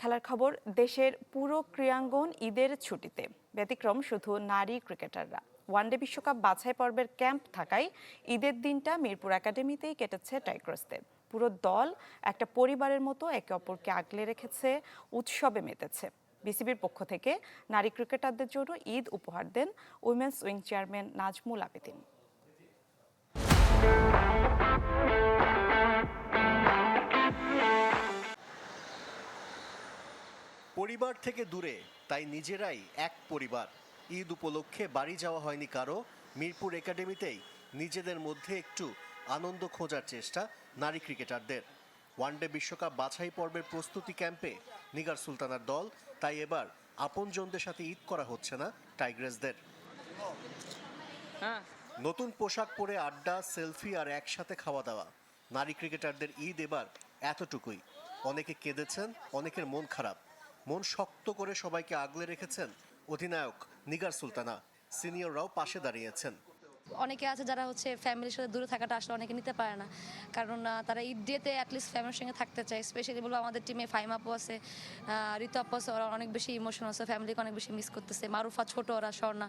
খেলার খবর, দেশের পুরো ক্রীড়াঙ্গন ঈদের ছুটিতে। ব্যতিক্রম শুধু নারী ক্রিকেটাররা। ওয়ানডে বিশ্বকাপ বাছাই পর্বের ক্যাম্প থাকায় ঈদের দিনটা মিরপুর একাডেমিতেই কেটেছে টাইগ্রসদের। পুরো দল একটা পরিবারের মতো একে অপরকে আগলে রেখেছে, উৎসবে মেতেছে। বিসিবির পক্ষ থেকে নারী ক্রিকেটারদের জন্য ঈদ উপহার দেন women's wing chairman Nazmul Abedin. পরিবার থেকে দূরে তাই নিজেরাই এক পরিবার। ঈদ উপলক্ষে বাড়ি যাওয়া হয়নি কারও। মিরপুর একাডেমিতেই নিজেদের মধ্যে একটু আনন্দ খোঁজার চেষ্টা নারী ক্রিকেটারদের। ওয়ানডে বিশ্বকাপ বাছাই পর্বের প্রস্তুতি ক্যাম্পে নিগার সুলতানার দল তাই এবার আপনজনদের সাথে ঈদ করা হচ্ছে না টাইগ্রেসদের। নতুন পোশাক পরে আড্ডা সেলফি আর একসাথে খাওয়া দাওয়া। নারী ক্রিকেটারদের ঈদ এবার এতটুকুই। অনেকে কেঁদেছেন অনেকের মন খারাপ। মন শক্ত করে সবাইকে আগলে রেখেছেন অধিনায়ক নিগার সুলতানা। সিনিয়ররাও পাশে দাঁড়িয়েছেন। অনেকে আছে যারা হচ্ছে ফ্যামিলির সাথে দূরে থাকাটা আসলে অনেকে নিতে পারে না। কারণ তারা ঈদ ডেতে অ্যাটলিস্ট ফ্যামিলির সঙ্গে থাকতে চায়। স্পেশালি বলব আমাদের টিমে ফাইম আপু আছে ঋতু আপু আছে ওরা অনেক বেশি ইমোশন আছে ফ্যামিলিকে অনেক বেশি মিস করতেছে। মারুফা ছোট ওরা স্বর্ণা।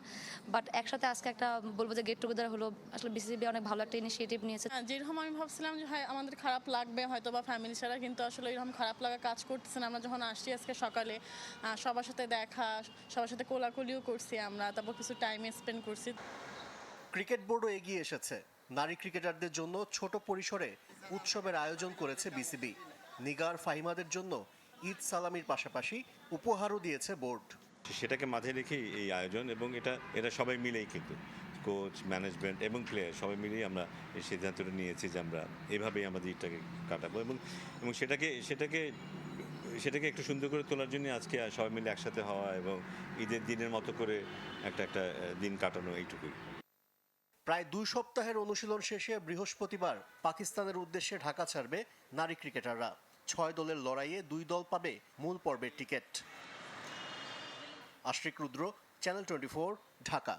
বাট একসাথে আজকে একটা বলব যে গেট টুগেদার হলো আসলে বিসিবি অনেক ভালো একটা ইনিশিয়েটিভ নিয়েছে। হ্যাঁ, যেরকম আমি ভাবছিলাম যে হ্যাঁ আমাদের খারাপ লাগবে হয়তো বা ফ্যামিলি ছাড়া। কিন্তু আসলে এরকম খারাপ লাগা কাজ করতেছে না। আমরা যখন আসছি আজকে সকালে সবার সাথে দেখা সবার সাথে কোলাকুলিও করছি আমরা তারপর কিছু টাইম স্পেন্ড করছি। ক্রিকেট বোর্ডও এগিয়ে এসেছে। নারী ক্রিকেটারদের জন্য ছোট পরিসরে উৎসবের আয়োজন করেছে বিসিবি। নিগার ফাহিমাদের জন্য ঈদ সালামির পাশাপাশি উপহারও দিয়েছে বোর্ড। সেটাকে মাথায় রেখেই এই আয়োজন এবং এটা এটা সবাই মিলেই কিন্তু কোচ, ম্যানেজমেন্ট এবং প্লেয়ার সবাই মিলেই আমরা এই সিদ্ধান্তটা নিয়েছি যে আমরা এভাবেই আমাদের ঈদটাকে কাটাবো এবং এবং সেটাকে সেটাকে সেটাকে একটু সুন্দর করে তোলার জন্য আজকে সবাই মিলে একসাথে হওয়া এবং ঈদের দিনের মতো করে একটা একটা দিন কাটানো এইটুকুই। প্রায় দুই সপ্তাহের অনুশীলন শেষে বৃহস্পতিবার পাকিস্তানের উদ্দেশ্যে ঢাকা ছাড়বে নারী ক্রিকেটাররা। ছয় দলের লড়াইয়ে দুই দল পাবে মূল পর্বের ticket. Ashrik Rudra, channel twenty Dhaka.